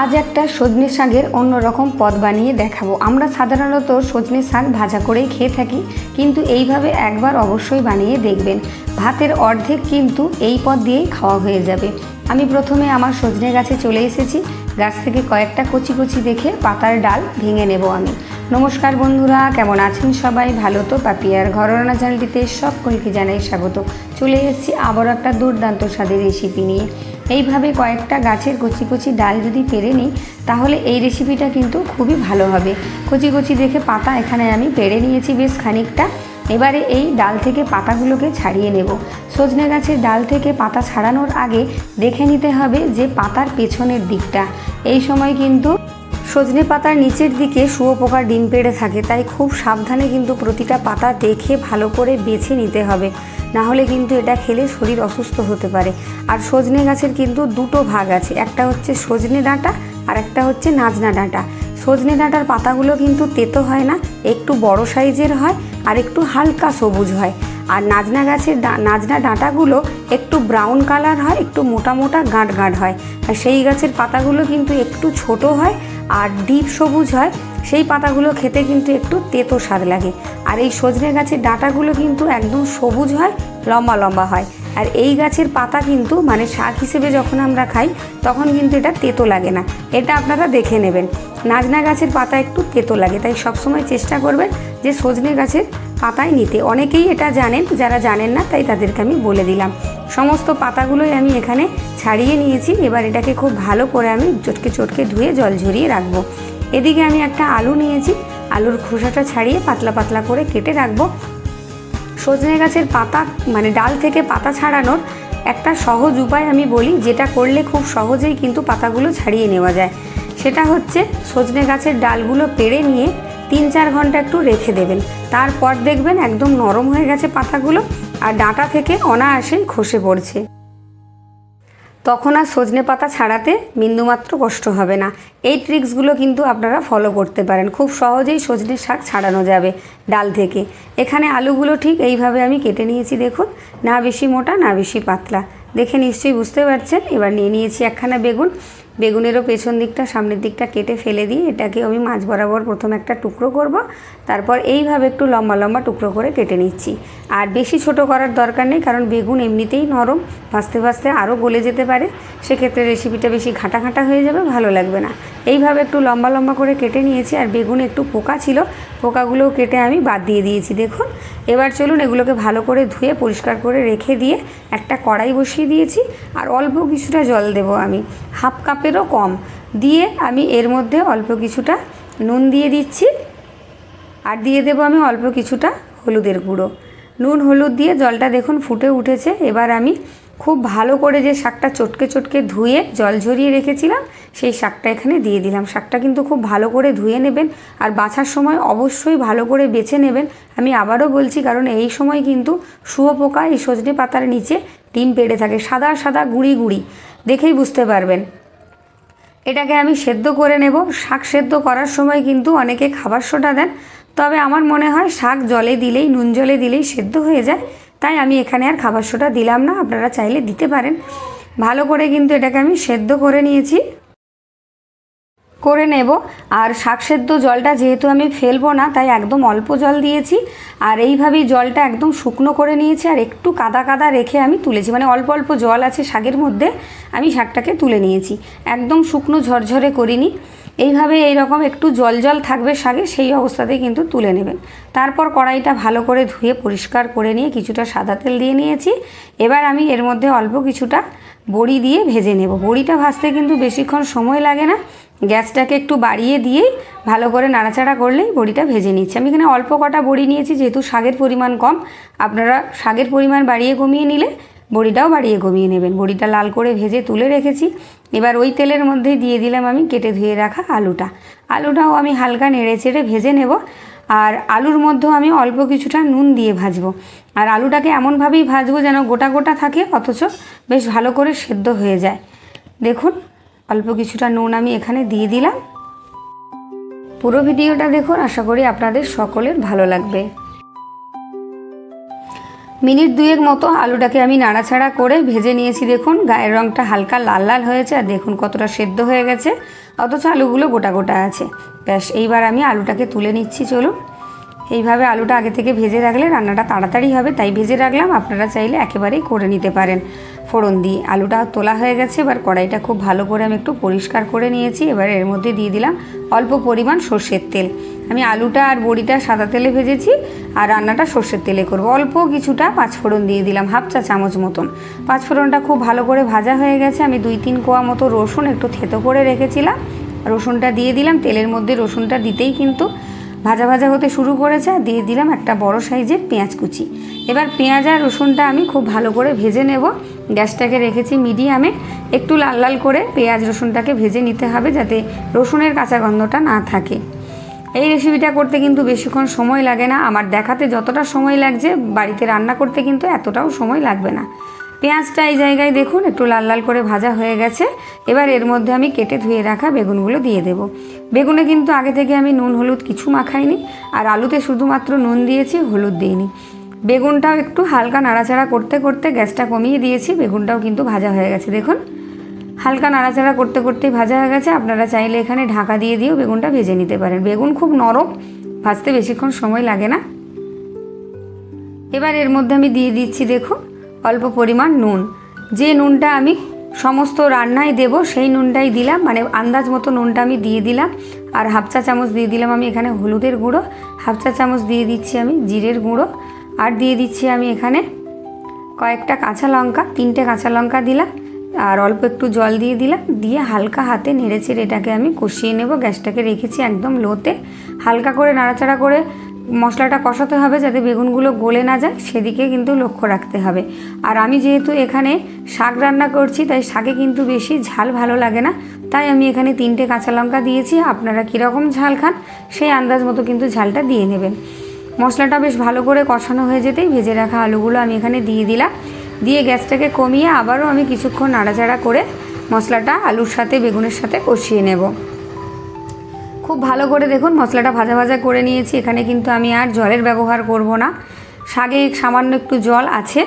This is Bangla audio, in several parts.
আজ একটা সজনে শাকের অন্যরকম পদ বানিয়ে দেখাবো। আমরা সাধারণত সজনে শাক ভাজা করেই খেয়ে থাকি, কিন্তু এইভাবে একবার অবশ্যই বানিয়ে দেখবেন। ভাতের অর্ধেক কিন্তু এই পদ দিয়েই খাওয়া হয়ে যাবে। আমি প্রথমে আমার সজনে গাছে চলে এসেছি। গাছ থেকে কয়েকটা কচি কচি দেখে পাতার ডাল ভেঙে নেব আমি। নমস্কার বন্ধুরা, কেমন আছেন সবাই? ভালো তো? পাপিয়ার ঘরোনা চ্যানেলটিতে সকলকে জানাই স্বাগত। চলে এসেছি আবারও একটা দুর্দান্ত স্বাদের রেসিপি নিয়ে। এইভাবে কয়েকটা গাছের কচি কচি ডাল যদি পেরে নিই, তাহলে এই রেসিপিটা কিন্তু খুবই ভালো হবে। কচি কচি দেখে পাতা এখানে আমি পেরে নিয়েছি বেশ খানিকটা। এবারে এই ডাল থেকে পাতাগুলোকে ছাড়িয়ে নেব। সজনে গাছের ডাল থেকে পাতা ছাড়ানোর আগে দেখে নিতে হবে যে পাতার পেছনের দিকটা। এই সময় কিন্তু সজনে পাতার নিচের দিকে শুয়োপোকার ডিম পেড়ে থাকে, তাই খুব সাবধানে কিন্তু প্রতিটা পাতা দেখে ভালো করে বেছে নিতে হবে। না হলে কিন্তু এটা খেলে শরীর অসুস্থ হতে পারে। আর সজনে গাছের কিন্তু দুটো ভাগ আছে, একটা হচ্ছে সজনে ডাঁটা আর একটা হচ্ছে নাজনা ডাঁটা। সজনে ডাঁটার পাতাগুলো কিন্তু তেতো হয় না, একটু বড় সাইজের হয় আর একটু হালকা সবুজ হয়। আর নাজনা গাছের নাজনা ডাঁটাগুলো একটু ব্রাউন কালার হয়, একটু মোটা মোটা গাঁট গাঁট হয়। আর সেই গাছের পাতাগুলো কিন্তু একটু ছোট হয় আর ডিপ সবুজ হয়, সেই পাতাগুলো খেতে কিন্তু একটু তেতো স্বাদ লাগে। আর এই সজনে গাছের ডাঁটাগুলো কিন্তু একদম সবুজ হয়, লম্বা লম্বা হয়। আর এই গাছের পাতা কিন্তু মানে শাক হিসেবে যখন আমরা খাই, তখন কিন্তু এটা তেতো লাগে না। এটা আপনারা দেখে নেবেন। নাজনা গাছের পাতা একটু তেতো লাগে, তাই সবসময় চেষ্টা করবেন যে সজনে গাছের পাতায় নিতে। অনেকেই এটা জানেন, যারা জানেন না, তাই তাদেরকে আমি বলে দিলাম। সমস্ত পাতাগুলোই আমি এখানে ছাড়িয়ে নিয়েছি। এবার এটাকে খুব ভালো করে আমি চটকে চটকে ধুয়ে জল ঝরিয়ে রাখব। এদিকে আমি একটা আলু নিয়েছি। আলুর খোসাটা ছাড়িয়ে পাতলা পাতলা করে কেটে রাখব। সজনে গাছের পাতা মানে ডাল থেকে পাতা ছাড়ানোর একটা সহজ উপায় আমি বলি, যেটা করলে খুব সহজেই কিন্তু পাতাগুলো ছাড়িয়ে নেওয়া যায়। সেটা হচ্ছে সজনে গাছের ডালগুলো পেড়ে নিয়ে তিন চার ঘণ্টা একটু রেখে দেবেন। তারপর দেখবেন একদম নরম হয়ে গেছে পাতাগুলো, আর ডাঁটা থেকে অনায়াসেই খসে পড়ছে। তখন আর সজনে পাতা ছাড়াতে বিন্দুমাত্র কষ্ট হবে না। এই ট্রিক্সগুলো কিন্তু আপনারা ফলো করতে পারেন। খুব সহজেই সজনের শাক ছাড়ানো যাবে ডাল থেকে। এখানে আলুগুলো ঠিক এইভাবে আমি কেটে নিয়েছি, দেখুন। না বেশি মোটা, না বেশি পাতলা। দেখে নিশ্চয়ই বুঝতে পারছেন। এবার নিয়ে নিয়েছি একখানা বেগুন। বেগুনেরও পেছন দিকটা সামনের দিকটা কেটে ফেলে দিয়ে এটাকে আমি মাছ বরাবর প্রথম একটা টুকরো করব। তারপর এইভাবে একটু লম্বা লম্বা টুকরো করে কেটে নিচ্ছি। আর বেশি ছোট করার দরকার নেই, কারণ বেগুন এমনিতেই নরম, ভাজতে ভাজতে আরও গলে যেতে পারে। সেক্ষেত্রে রেসিপিটা বেশি ঘাটা ঘাঁটা হয়ে যাবে, ভালো লাগবে না। এইভাবে একটু লম্বা লম্বা করে কেটে নিয়েছি, আর বেগুন একটু পোকা ছিল, পোকাগুলোও কেটে আমি বাদ দিয়ে দিয়েছি, দেখুন। এবার চলুন এগুলোকে ভালো করে ধুয়ে পরিষ্কার করে রেখে দিয়ে একটা কড়াই বসিয়ে দিয়েছি, আর অল্প কিছুটা জল দেব আমি, হাফ কাপেরও কম। দিয়ে আমি এর মধ্যে অল্প কিছুটা নুন দিয়ে দিচ্ছি, আর দিয়ে দেবো আমি অল্প কিছুটা হলুদের গুঁড়ো। নুন হলুদ দিয়ে জলটা দেখুন ফুটে উঠেছে, এবার আমি খুব ভালো করে যে শাকটা চটকে চটকে ধুয়ে জল ঝরিয়ে রেখেছিলাম, সেই শাকটা এখানে দিয়ে দিলাম। শাকটা কিন্তু খুব ভালো করে ধুয়ে নেবেন আর বাছার সময় অবশ্যই ভালো করে বেছে নেবেন। আমি আবারও বলছি, কারণ এই সময় কিন্তু শুয়োপোকা এই সজনে পাতার নিচে ডিম পেড়ে থাকে, সাদা সাদা গুঁড়ি গুঁড়ি। দেখেই বুঝতে পারবেন। এটাকে আমি সেদ্ধ করে নেব। শাক সেদ্ধ করার সময় কিন্তু অনেকে খাবার সোডা দেন, তবে আমার মনে হয় শাক জলে দিলেই, নুন জলে দিলেই সেদ্ধ হয়ে যায়। তাই আমি এখানে আর খাবার সোডা দিলাম না, আপনারা চাইলে দিতে পারেন। ভালো করে কিন্তু এটাকে আমি সেদ্ধ করে নিয়েছি। করে নেব। আর শাক সেদ্ধ জলটা যেহেতু আমি ফেলব না, তাই একদম অল্প জল দিয়েছি। আর এইভাবেই জলটা একদম শুকনো করে নিয়েছি, আর একটু কাদা কাদা রেখে আমি তুলেছি। মানে অল্প অল্প জল আছে শাকের মধ্যে, আমি শাকটাকে তুলে নিয়েছি। একদম শুকনো ঝরঝরে করিনি। এইভাবে এই রকম একটু জল জল থাকবে শাকে সেই অবস্থাতেই কিন্তু তুলে নেবেন। তারপর কড়াইটা ভালো করে ধুয়ে পরিষ্কার করে নিয়ে কিছুটা সাদা তেল দিয়ে নিয়েছি। এবার আমি এর মধ্যে অল্প কিছুটা বড়ি দিয়ে ভেজে নেব। বড়িটা ভাজতে কিন্তু বেশিক্ষণ সময় লাগে না। গ্যাসটাকে একটু বাড়িয়ে দিয়েই ভালো করে নাড়াচাড়া করলেই বড়িটা ভেজে নিচ্ছি। আমি এখানে অল্প কটা বড়ি নিয়েছি, যেহেতু শাকের পরিমাণ কম। আপনারা শাকের পরিমাণ বাড়িয়ে কমিয়ে নিলে বড়িটাও বাড়িয়ে কমিয়ে নেবেন। বড়িটা লাল করে ভেজে তুলে রেখেছি। এবার ওই তেলের মধ্যেই দিয়ে দিলাম আমি কেটে ধুয়ে রাখা আলুটা। আলুটাও আমি হালকা নেড়ে চেড়ে ভেজে নেব। আর আলুর মধ্যেও আমি অল্প কিছুটা নুন দিয়ে ভাজবো। আর আলুটাকে এমনভাবেই ভাজবো যেন গোটা গোটা থাকে, অথচ বেশ ভালো করে সেদ্ধ হয়ে যায়। দেখুন, অল্প কিছুটা নুন আমি এখানে দিয়ে দিলাম। পুরো ভিডিওটা দেখুন, আশা করি আপনাদের সকলের ভালো লাগবে। মিনিট দুয়েক মতো আলুটাকে আমি নাড়াছাড়া করে ভেজে নিয়েছি, দেখুন। গায়ের রঙটা হালকা লাল লাল হয়েছে আর দেখুন কতটা সেদ্ধ হয়ে গেছে, অথচ আলুগুলো গোটা গোটা আছে। ব্যাস, এইবার আমি আলুটাকে তুলে নিচ্ছি, চলুন। এইভাবে আলুটা আগে থেকে ভেজে রাখলে রান্নাটা তাড়াতাড়ি হবে, তাই ভেজে রাখলাম। আপনারা চাইলে একেবারেই করে নিতে পারেন। ফোড়ন দিয়ে আলুটা তোলা হয়ে গেছে, এবার কড়াইটা খুব ভালো করে আমি একটু পরিষ্কার করে নিয়েছি। এবার এর মধ্যে দিয়ে দিলাম অল্প পরিমাণ সর্ষের তেল। আমি আলুটা আর বড়িটা সাদা তেলে ভেজেছি আর রান্নাটা সর্ষের তেলে করব। অল্প কিছুটা পাঁচফোড়ন দিয়ে দিলাম, হাফ চা চামচ মতন। পাঁচফোড়নটা খুব ভালো করে ভাজা হয়ে গেছে। আমি দুই তিন কোয়া মতো রসুন একটু থেতো করে রেখেছিলাম। রসুনটা দিয়ে দিলাম, তেলের মধ্যে রসুনটা দিতেই কিন্তু ভাজা ভাজা হতে শুরু করেছে আর দিয়ে দিলাম একটা বড় সাইজের পেঁয়াজ কুচি। এবার পেঁয়াজ আর রসুনটা আমি খুব ভালো করে ভেজে নেব। গ্যাসটাকে রেখেছি মিডিয়ামে। একটু লাল লাল করে পেঁয়াজ রসুনটাকে ভেজে নিতে হবে যাতে রসুনের কাঁচা গন্ধটা না থাকে। এই রেসিপিটা করতে কিন্তু বেশিক্ষণ সময় লাগে না। আমার দেখাতে যতটা সময় লাগছে, বাড়িতে রান্না করতে কিন্তু এতটাও সময় লাগবে না। পেঁয়াজটা এই জায়গায় দেখুন, একটু লাল লাল করে ভাজা হয়ে গেছে। এবার এর মধ্যে আমি কেটে ধুয়ে রাখা বেগুনগুলো দিয়ে দেব। বেগুনে কিন্তু আগে থেকে আমি নুন, হলুদ কিছু মাখাইনি, আর আলুতে শুধুমাত্র নুন দিয়েছি, হলুদ দিইনি। বেগুনটাও একটু হালকা নাড়াচাড়া করতে করতে গ্যাসটা কমিয়ে দিয়েছি, বেগুনটাও কিন্তু ভাজা হয়ে গেছে, দেখুন। হালকা নাড়াচাড়া করতে করতেই ভাজা হয়ে গেছে, আপনারা চাইলে এখানে ঢাকা দিয়ে দিয়েও বেগুনটা ভেজে নিতে পারেন। বেগুন খুব নরম, ভাজতে বেশিক্ষণ সময় লাগে না। এবার এর মধ্যে আমি দিয়ে দিচ্ছি, দেখুন। অল্প পরিমাণ নুন। যে নুনটা আমি সমস্ত রান্নায় দেব, সেই নুনটাই দিলাম। মানে আন্দাজ মতো নুনটা আমি দিয়ে দিলাম। আর হাফ চা চামচ দিয়ে দিলাম আমি এখানে হলুদের গুঁড়ো। হাফ চা চামচ দিয়ে দিচ্ছি আমি জিরের গুঁড়ো। আর দিয়ে দিচ্ছি আমি এখানে কয়েকটা কাঁচা লঙ্কা, তিনটে কাঁচা লঙ্কা দিলাম। আর অল্প একটু জল দিয়ে দিলাম। দিয়ে হালকা হাতে নেড়েচেড়ে এটাকে আমি কষিয়ে নেব। গ্যাসটাকে রেখেছি একদম লোতে। হালকা করে নাড়াচাড়া করে মশলাটা কষাতে হবে যাতে বেগুনগুলো গলে না যায়, সেদিকে কিন্তু লক্ষ্য রাখতে হবে। আর আমি যেহেতু এখানে শাক রান্না করছি, তাই শাকে কিন্তু বেশি ঝাল ভালো লাগে না। তাই আমি এখানে তিনটে কাঁচা লঙ্কা দিয়েছি। আপনারা কীরকম ঝাল খান, সেই আন্দাজ মতো কিন্তু ঝালটা দিয়ে নেবেন। মশলাটা বেশ ভালো করে কষানো হয়ে যেতেই ভেজে রাখা আলুগুলো আমি এখানে দিয়ে দিলাম। দিয়ে গ্যাসটাকে কমিয়ে আবারও আমি কিছুক্ষণ নাড়াচাড়া করে মশলাটা আলুর সাথে, বেগুনের সাথে কষিয়ে নেব। খুব ভালো করে দেখুন, মশলাটা ভাজা ভাজা করে নিয়েছি। এখানে কিন্তু আমি আর জলের ব্যবহার করব না। শাগে সামান্য একটু জল আছে।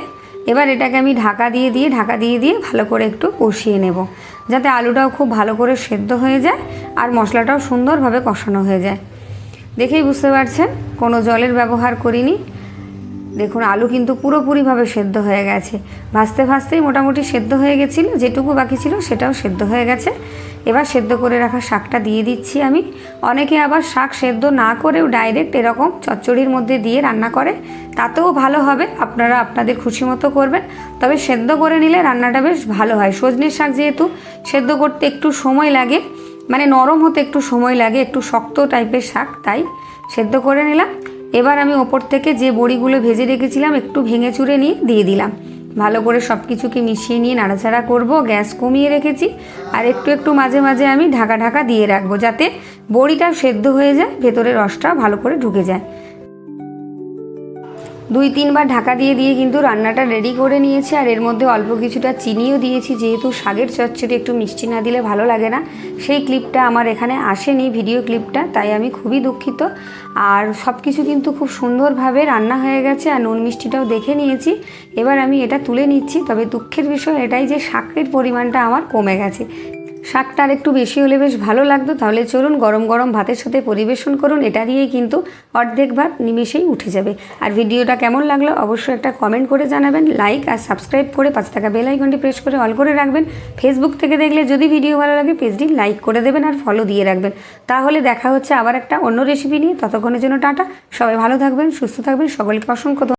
এবার এটাকে আমি ঢাকা দিয়ে দিয়ে, ঢাকা দিয়ে দিয়ে ভালো করে একটু কষিয়ে নেব। যাতে আলুটাও খুব ভালো করে সেদ্ধ হয়ে যায় আর মশলাটাও সুন্দরভাবে কষানো হয়ে যায়। দেখেই বুঝতে পারছেন, কোনো জলের ব্যবহার করিনি। দেখুন, আলু কিন্তু পুরোপুরিভাবে সেদ্ধ হয়ে গেছে। ভাজতে ভাজতেই মোটামুটি সেদ্ধ হয়ে গেছিল, যেটুকু বাকি ছিল সেটাও সেদ্ধ হয়ে গেছে। এবার সেদ্ধ করে রাখা শাকটা দিয়ে দিচ্ছি আমি। অনেকে আবার শাক সেদ্ধ না করেও ডাইরেক্ট এরকম চচ্চড়ির মধ্যে দিয়ে রান্না করে, তাতেও ভালো হবে, আপনারা আপনাদের খুশি মতো করবেন। তবে সেদ্ধ করে নিলে রান্নাটা বেশ ভালো হয়। সজনের শাক যেহেতু সেদ্ধ করতে একটু সময় লাগে মানে নরম হতে একটু সময় লাগে, একটু শক্ত টাইপের শাক, তাই সেদ্ধ করে নিলাম। এবার আমি ওপর থেকে যে বড়িগুলো ভেজে রেখেছিলাম, একটু ভেঙে চুরে নিয়ে দিয়ে দিলাম। ভালো করে সব কিছুকে মিশিয়ে নিয়ে নাড়াচাড়া করব, গ্যাস কমিয়ে রেখেছি। আর একটু একটু মাঝে মাঝে আমি ঢাকা ঢাকা দিয়ে রাখব যাতে বড়িটা সেদ্ধ হয়ে যায় ভেতরে রসটা ভালো করে ঢুকে যায়। দুই তিনবার ঢাকা দিয়ে দিয়ে কিন্তু রান্নাটা রেডি করে নিয়েছি আর এর মধ্যে অল্প কিছুটা চিনিও দিয়েছি। যেহেতু শাকের চচ্চড়ি একটু মিষ্টি না দিলে ভালো লাগে না, সেই ক্লিপটা আমার এখানে আসেনি ভিডিও ক্লিপটা তাই আমি খুবই দুঃখিত। আর সব কিছু কিন্তু খুব সুন্দরভাবে রান্না হয়ে গেছে আর নুন মিষ্টিটাও দেখে নিয়েছি। এবার আমি এটা তুলে নিচ্ছি, তবে দুঃখের বিষয় এটাই যে শাকের পরিমাণটা আমার কমে গেছে। শাকটা আর একটু বেশি হলে বেশ ভালো লাগতো। তাহলে চলুন গরম গরম ভাতের সাথে পরিবেশন করুন। এটা দিয়েই কিন্তু অর্ধেক ভাত নিমেষেই উঠে যাবে। আর ভিডিওটা কেমন লাগল অবশ্যই একটা কমেন্ট করে জানাবেন। লাইক আর সাবস্ক্রাইব করে পাঁচ টাকা বেল আইকনটি প্রেস করে অল করে রাখবেন। ফেসবুক থেকে দেখলে যদি ভিডিও ভালো লাগে পেজটি লাইক করে দেবেন আর ফলো দিয়ে রাখবেন। তাহলে দেখা হচ্ছে আবার একটা অন্য রেসিপি নিয়ে। ততক্ষণের জন্য টাটা। সবাই ভালো থাকবেন, সুস্থ থাকবেন। সকলকে অসংখ্য।